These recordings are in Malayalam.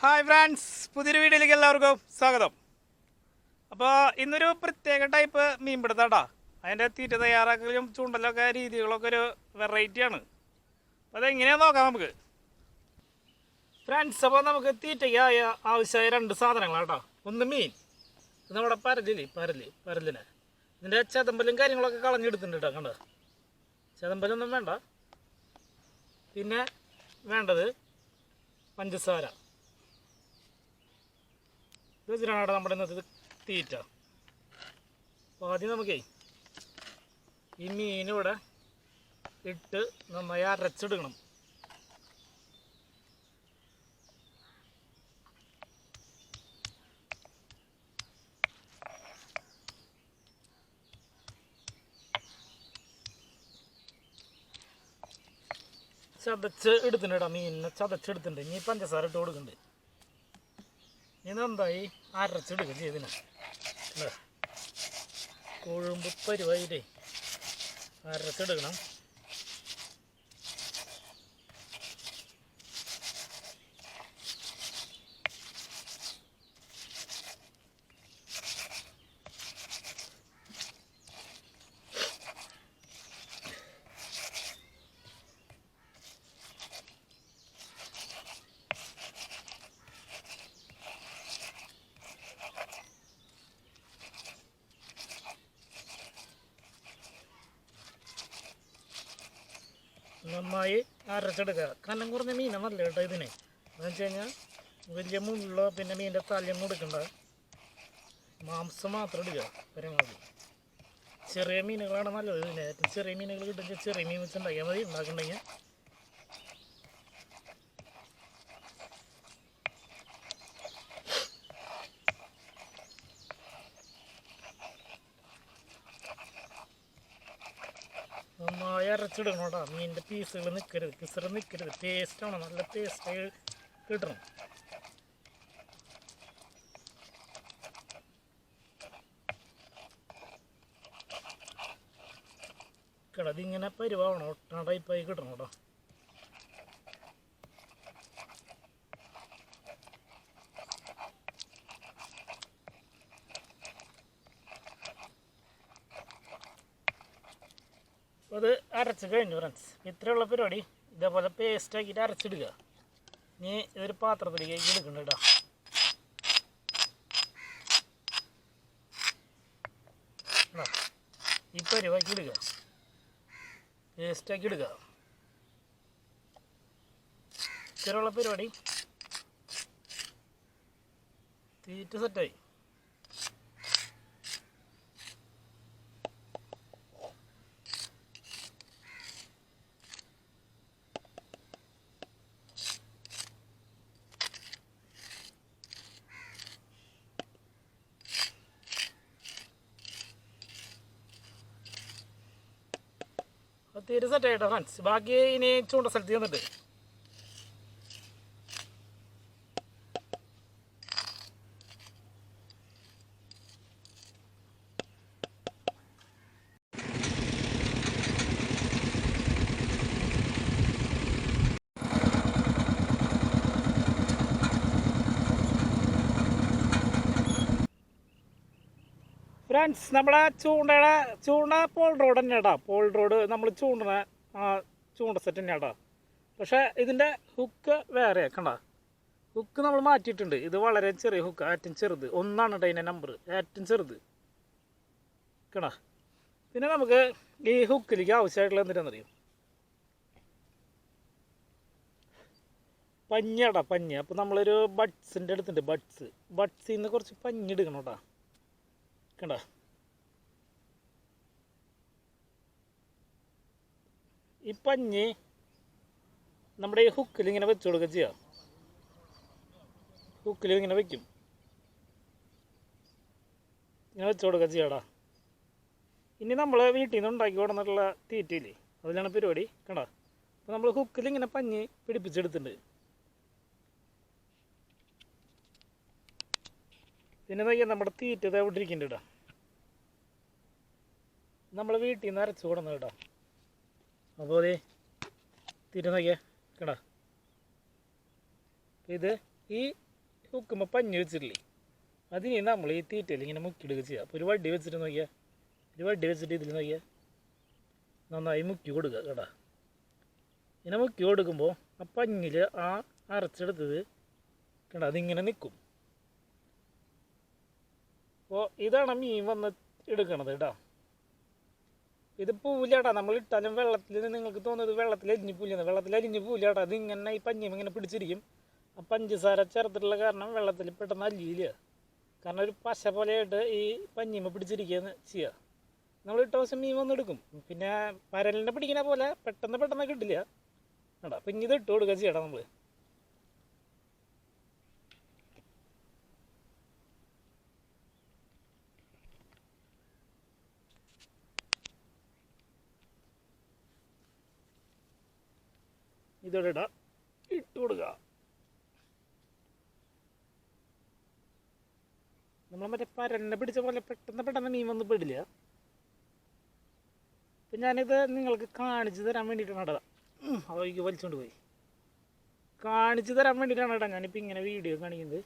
ഹായ് ഫ്രണ്ട്സ് പുതിയൊരു വീഡിയോയിലേക്ക് എല്ലാവർക്കും സ്വാഗതം. അപ്പോൾ ഇന്നൊരു പ്രത്യേക ടൈപ്പ് മീൻ പിടുത്തട്ടാ അതിന്റെ തീറ്റ തയ്യാറാക്കലും ചൂണ്ടലൊക്കെ രീതികളൊക്കെ ഒരു വെറൈറ്റിയാണ് അപ്പോൾ അതെങ്ങനെയാണെന്ന് നോക്കാം നമുക്ക്. ഫ്രണ്ട്സ് അപ്പോൾ നമുക്ക് തീറ്റയ്ക്കായ ആവശ്യമായ രണ്ട് സാധനങ്ങളാട്ടോ. ഒന്ന് മീൻ. നമ്മുടെ പരലില്ലേ? പരൽ പരലിനെ. ഇതിന്റെ ചതമ്പലും കാര്യങ്ങളൊക്കെ കളഞ്ഞെടുത്തിട്ടുണ്ട് കേട്ടോ കണ്ടോ? ചതമ്പലൊന്നും വേണ്ട. പിന്നെ വേണ്ടത് പഞ്ചസാര. ഇത് വെച്ചിട്ടാണ് നമ്മുടെ ഇന്നത്തെ തീറ്റ. അപ്പോൾ ആദ്യം നമുക്കേ ഈ മീനിവിടെ ഇട്ട് നന്നായി അരച്ചെടുക്കണം. ചതച്ച് എടുത്തിട്ടുണ്ട് മീനിനെ. ചതച്ചെടുത്തിട്ടുണ്ട് ഇനി പഞ്ചസാര ഇട്ട് കൊടുക്കുന്നുണ്ട് ഇനി എന്തായി അരച്ചെടുക്കുക ചെയ്തിന് കൊഴുമ്പ് പരുവായിട്ടേ അരച്ചെടുക്കണം നന്നായി അരച്ചെടുക്കുക. കനം കുറഞ്ഞ മീനാണ് നല്ല കേട്ടോ ഇതിന്. എന്ന് വെച്ച് കഴിഞ്ഞാൽ വലിയ മുള്ള പിന്നെ മീനിന്റെ തലയും കൊടുക്കണ്ട മാംസം മാത്രം എടുക്കുക പരമാവധി. ചെറിയ മീനുകളാണ് നല്ലത് ഇതിന്. ഏറ്റവും ചെറിയ മീനുകൾ കിട്ടുമെങ്കിൽ ചെറിയ മീൻ വെച്ച് ഉണ്ടാക്കിയാൽ മതി. ഉണ്ടാക്കണ്ടെങ്കിൽ അരച്ചിടണം കേട്ടോ മീനിന്റെ പീസുകൾ നിൽക്കരുത് പിസർ നിൽക്കരുത് പേസ്റ്റാണ് നല്ല പേസ്റ്റ് കിട്ടണം. കിടതിങ്ങനെ പരിവാവണം. ഒട്ടണ ടൈപ്പായി കിട്ടണം കേട്ടോ അപ്പോൾ അത് അരച്ച് കഴിഞ്ഞു ഫ്രണ്ട്സ് ഇത്രയുള്ള പരിപാടി. ഇതേപോലെ പേസ്റ്റ് ആക്കിയിട്ട് അരച്ചിടുക. ഇനി ഇതൊരു പാത്രത്തിലേക്ക് എടുക്കണം കേട്ടോ? ഈ പരിവാക്കി ഇടുക പേസ്റ്റ് ആക്കി ഇടുക ഇത്രയുള്ള പരിപാടി. തീറ്റ സെറ്റായി തീരെ സെറ്റായിട്ടോ ഫ്രണ്ട്സ് ബാക്കി ഇനി ചൂണ്ട സ്ഥലത്ത് ചെന്നിട്ട്. ഫ്രണ്ട്സ് നമ്മുടെ ചൂണ്ടയുടെ ചൂണ്ട പോൾ റോഡ് തന്നെ ഇടാം പോൾ റോഡ് നമ്മൾ ചൂണ്ടണ ചൂണ്ട സെറ്റ് തന്നെ ഇടാം പക്ഷേ ഇതിന്റെ ഹുക്ക് വേറെ കണ്ട? ഹുക്ക് നമ്മൾ മാറ്റിയിട്ടുണ്ട്. ഇത് വളരെ ചെറിയ ഹുക്ക് ഏറ്റവും ചെറുത്. ഒന്നാണ് കേട്ടോ നമ്പർ ഏറ്റവും ചെറുത്. കണ പിന്നെ നമുക്ക് ഈ ഹുക്കിലേക്ക് ആവശ്യമായിട്ടുള്ള എന്തിനാണെന്നറിയും പഞ്ഞടാ പഞ്ഞ. അപ്പോൾ നമ്മളൊരു ബഡ്സിന്റെ അടുത്തുണ്ട് ബഡ്സ് ബഡ്സിൽ നിന്ന് കുറച്ച് പഞ്ഞെടുക്കണം കേട്ടോ കണ്ട? ഈ പഞ്ഞി നമ്മുടെ ഈ ഹുക്കിൽ ഇങ്ങനെ വെച്ച് കൊടുക്കുക ചെയ്യാം. ഹുക്കിൽ ഇങ്ങനെ വെക്കും. ഇങ്ങനെ വെച്ച് കൊടുക്കുക ചെയ്യാടാ. ഇനി നമ്മൾ വീട്ടിൽ നിന്ന് ഉണ്ടാക്കി കൊടുന്നിട്ടുള്ള തീറ്റയില്ലേ അതിലാണ് പരിപാടി. കണ്ടോ? അപ്പോൾ നമ്മൾ ഹുക്കിൽ ഇങ്ങനെ പഞ്ഞി പിടിപ്പിച്ചെടുത്തിട്ടുണ്ട്. പിന്നെ നമ്മുടെ തീറ്റ ഇവിടെ ഇരിക്കുന്നുണ്ട് നമ്മൾ വീട്ടിൽ നിന്ന് അരച്ചു കൊടുന്നത് കേട്ടോ. അപ്പോൾ അതെ തീറ്റ നോക്കിയേ കേടാ ഇത് ഈ ഹുക്കുമ്പോൾ പഞ്ഞി വെച്ചിട്ടില്ലേ? അതിന് നമ്മൾ ഈ തീറ്റയിൽ ഇങ്ങനെ മുക്കിയിടുക ചെയ്യുക അപ്പോൾ ഒരു വടി വെച്ചിട്ട് നോക്കിയാൽ ഒരു വടി വെച്ചിട്ട് ഇതിൽ നോക്കിയാൽ നന്നായി മുക്കി കൊടുക്കുക കേട്ടാ. ഇങ്ങനെ മുക്കി കൊടുക്കുമ്പോൾ ആ പഞ്ഞിൽ ആ അരച്ചെടുത്തത് കേട്ടോ അതിങ്ങനെ നിൽക്കും അപ്പോൾ ഇതാണ് മീൻ വന്ന് എടുക്കണത് കേട്ടോ ഇത് പൂവില്ലാട്ടാ നമ്മൾ ഇട്ടാലും വെള്ളത്തിൽ നിങ്ങൾക്ക് തോന്നുന്നത് വെള്ളത്തിൽ അരിഞ്ഞ് പൂലാണ് വെള്ളത്തിൽ അരിഞ്ഞ് പൂലാട്ടാ അത് ഇങ്ങനെ ഈ പഞ്ഞിയും ഇങ്ങനെ പിടിച്ചിരിക്കും. ആ പഞ്ചസാര ചേർത്തിട്ടുള്ള കാരണം വെള്ളത്തിൽ പെട്ടെന്ന് അല്ലിയില്ല കാരണം ഒരു പശ പോലെയായിട്ട് ഈ പഞ്ഞിമ പിടിച്ചിരിക്കുകയെന്ന് ചെയ്യുക നമ്മൾ ഇട്ട ദിവസം മീൻ വന്നെടുക്കും പിന്നെ പരലിനെ പിടിക്കുന്ന പോലെ പെട്ടെന്ന് പെട്ടെന്ന് കിട്ടില്ല. കേട്ടോ അപ്പം ഇനി ഇത് ഇട്ട് കൊടുക്കുക ചെയ്യണം നമ്മൾ ഇതോടെ ഇടാം. ഇട്ട് കൊടുക്കുക നമ്മൾ മറ്റേ പരന്നെ പിടിച്ച പോലെ പെട്ടെന്ന് പെട്ടെന്ന് മീൻ വന്ന് പെടില്ല. അപ്പം ഞാനിത് നിങ്ങൾക്ക് കാണിച്ചു തരാൻ വേണ്ടിയിട്ടാണ് ഇടാം. അതോ എനിക്ക് വലിച്ചുകൊണ്ട് പോയി. കാണിച്ചു തരാൻ വേണ്ടിയിട്ടാണ് ഇടാം ഞാനിപ്പോൾ ഇങ്ങനെ വീഡിയോ കാണിക്കുന്നത്.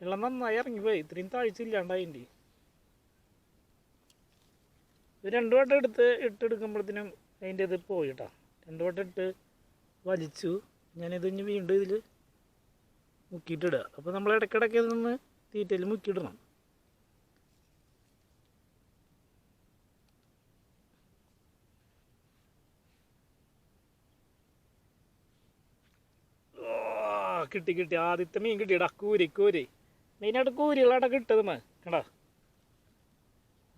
വെള്ളം നന്നായി ഇറങ്ങിപ്പോയി. ഇത്രയും താഴ്ച ഇല്ലാണ്ടായിന്റെ. ഇത് രണ്ടു വട്ടം എടുത്ത് ഇട്ടെടുക്കുമ്പോഴത്തേനും അതിന്റെ ഇത് പോയി കേട്ടോ രണ്ടു വട്ടം ഇട്ട് വലിച്ചു. ഞാനിത് ഇനി വീണ്ടും ഇതിൽ മുക്കിയിട്ടിടുക. അപ്പോൾ നമ്മൾ ഇടയ്ക്കിടയ്ക്ക് ഇതിൽ നിന്ന് തീറ്റയിൽ മുക്കിയിടണം. കിട്ടി കിട്ടി. ആദ്യത്തെ മീൻ കിട്ടിയടാ. കൂരി കൂരി. മെയിനായിട്ട് കൂരികളാണ് കിട്ടത്. മേ കണ്ടാ?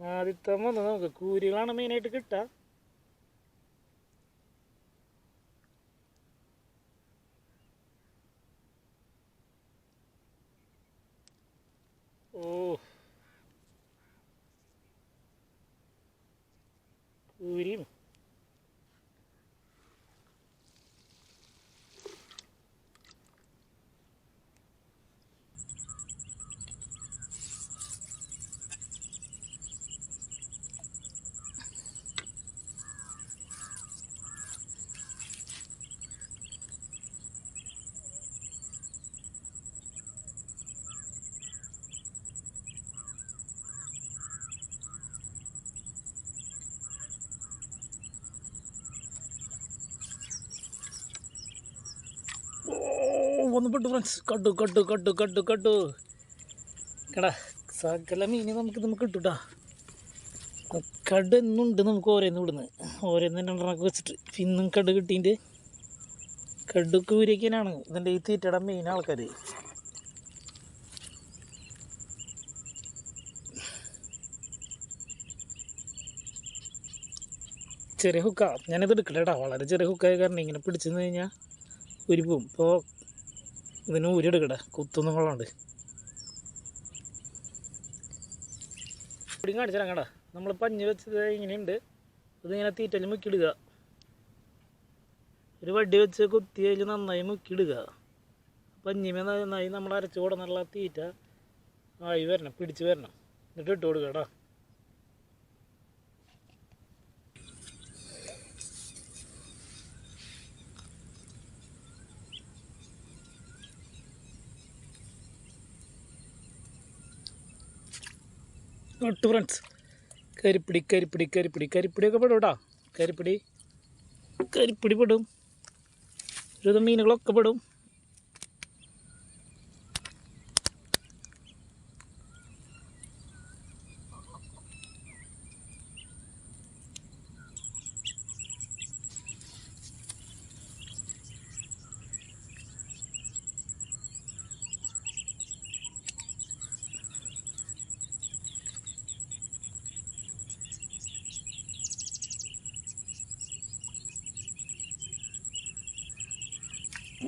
ആദ്യത്തെ വന്ന് നമുക്ക് കൂരികളാണ് മെയിനായിട്ട് കിട്ടുക. ഓ. കൂരിയും ഓ വന്ന് പെട്ടു ഫ്രണ്ട്സ് കട്ടു കട്ടു കട്ടു കട്ടു കട്ടു കടാ സകല മീൻ നമുക്ക് നമുക്ക് കിട്ടൂട്ടാ. കട് എന്നുണ്ട് നമുക്ക് ഓരോന്ന് ഇവിടുന്ന്. ഓരോന്ന് രണ്ടെണ്ണമൊക്കെ വെച്ചിട്ട്. പിന്നും കട് കിട്ടിന്റെ കടുക്ക് ഊരിക്കാനാണ് ഇതിന്റെ ഈ തീറ്റയുടെ മെയിൻ ആൾക്കാർ ചെറിയ ഹുക്ക ഞാനിത് എടുക്കലേടാ വളരെ ചെറിയ ഹുക്കായ കാരണം ഇങ്ങനെ പിടിച്ചു കഴിഞ്ഞാൽ ഒരു പോവും ഇപ്പോൾ ഇതിന് ഊരി എടുക്കട്ടെ കുത്തൊന്നും കൊള്ളാണ്ട്. ഇവിടെ കാണിച്ചു തരാം നമ്മൾ പഞ്ഞ് വെച്ചത് ഇങ്ങനെയുണ്ട്. ഇതിങ്ങനെ തീറ്റയിൽ മുക്കിയിടുക. ഒരു വടി വെച്ച് കുത്തി അതിൽ നന്നായി മുക്കിയിടുക. പഞ്ഞിമേ നന്നായി നമ്മൾ അരച്ചു കൊടുന്നുള്ള തീറ്റ ആയി വരണം പിടിച്ച് വരണം. എന്നിട്ട് ഇട്ട് കൊടുക്കുക കേട്ടോ. ഇട്ട് ഫ്രണ്ട്സ് കരിപ്പിടി കരിപ്പിടി കരിപ്പിടി. കരിപ്പിടിയൊക്കെ പെടും കേട്ടോ. കരിപ്പിടി. കരിപ്പിടി പെടും. ഒരുവിധം മീനുകളൊക്കെ പെടും.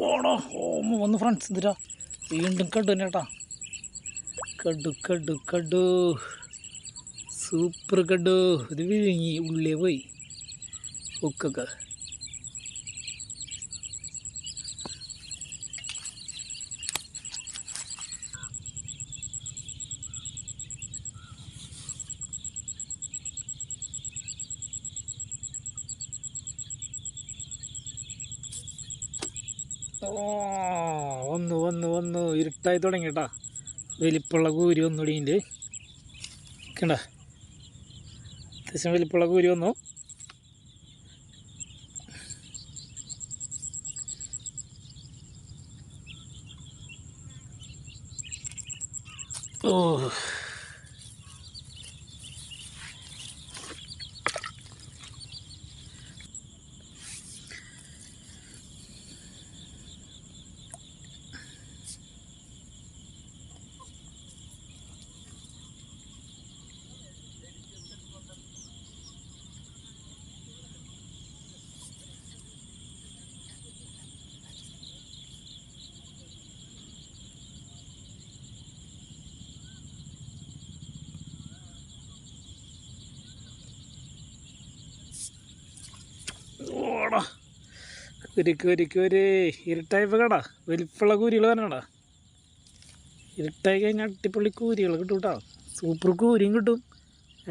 ഓടോ ഹോമ. വന്ന് ഫ്രണ്ട്സ് എന്തിരാ വീണ്ടും കണ്ടു തന്നെ കേട്ടാ. കടു കടു സൂപ്പർ കടു ഇത് വിഴുങ്ങി ഉള്ളിൽ പോയി. ഉക്കൊക്കെ ഓ വന്നു വന്നു വന്നു. ഇരുട്ടായി തുടങ്ങി കേട്ടാ വലിപ്പുള്ള കൂരി ഒന്നുകൂടി ഉണ്ട് കണ്ട? അത്യാവശ്യം വലിപ്പുള്ള കൂരി വന്നു. ഓ. കുരി കുരി ഒരു ഇരുട്ടായപ്പോൾ കടാ. വലിപ്പുള്ള കൂരികൾ വരണടാ. ഇരുട്ടായി കഴിഞ്ഞാൽ അട്ടിപ്പള്ളി കൂരികൾ കിട്ടും കേട്ടോ സൂപ്പർ കൂരിയും കിട്ടും.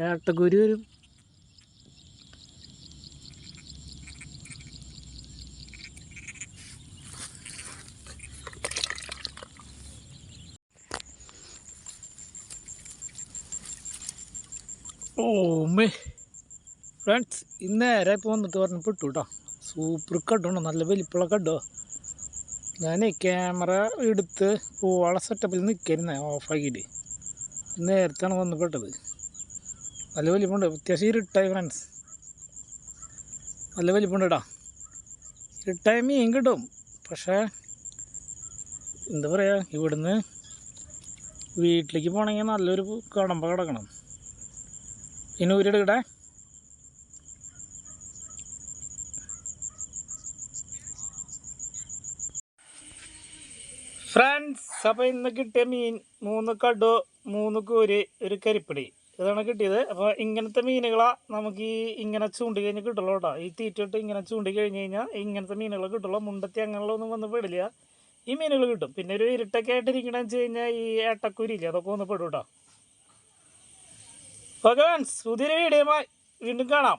ഏട്ടക്കൂരി വരും. ഓമ്മേ ഫ്രണ്ട്സ് ഇന്നേരെ നേരെ ഇപ്പോൾ വന്നിട്ട് പറഞ്ഞ് പെട്ടു കേട്ടോ സൂപ്പർ കഡുണ്ട് നല്ല വലിപ്പുള്ള കഡോ ഞാൻ ക്യാമറ എടുത്ത് പോവാളെ സെറ്റപ്പിൽ നിൽക്കരുന്നേ ഓഫാക്കിയിട്ട് നേരത്താണ് വന്ന് പെട്ടത് നല്ല വലിപ്പമുണ്ട് അത്യാവശ്യം ഇരുട്ടായി ഫ്രണ്ട്സ് നല്ല വലിപ്പമുണ്ട് കേട്ടോ ഇരുട്ടായ മീൻ കിട്ടും പക്ഷേ എന്താ പറയുക ഇവിടുന്ന് വീട്ടിലേക്ക് പോകണമെങ്കിൽ നല്ലൊരു കടമ്പ കിടക്കണം. പിന്നെ ഊരെടുക്കട്ടെ ഫ്രണ്ട്സ് അപ്പോൾ ഇന്ന് കിട്ടിയ മീൻ മൂന്ന് കടു മൂന്ന് കൂര് ഒരു കരിപ്പിടി. ഇതാണ് കിട്ടിയത്. അപ്പോൾ ഇങ്ങനത്തെ മീനുകളാണ് നമുക്ക് ഈ ഇങ്ങനെ ചൂണ്ടി കഴിഞ്ഞ് കിട്ടുള്ളൂ കേട്ടോ. ഈ തീറ്റിട്ട് ഇങ്ങനെ ചൂണ്ടി കഴിഞ്ഞ് കഴിഞ്ഞാൽ ഇങ്ങനത്തെ മീനുകൾ കിട്ടുള്ളൂ. മുണ്ടത്തി അങ്ങനെയുള്ള ഒന്നും വന്ന് പെടില്ല. ഈ മീനുകൾ കിട്ടും. പിന്നെ ഒരു ഇരുട്ടൊക്കെ ആയിട്ടിരിക്കണമെന്ന് വെച്ച് കഴിഞ്ഞാൽ ഈ ഏട്ടക്കുരിയില്ലേ അതൊക്കെ ഒന്ന് പെടും കേട്ടോ. ഓക്കെ ഫ്രണ്ട്സ് പുതിയൊരു വീഡിയോ വീണ്ടും കാണാം.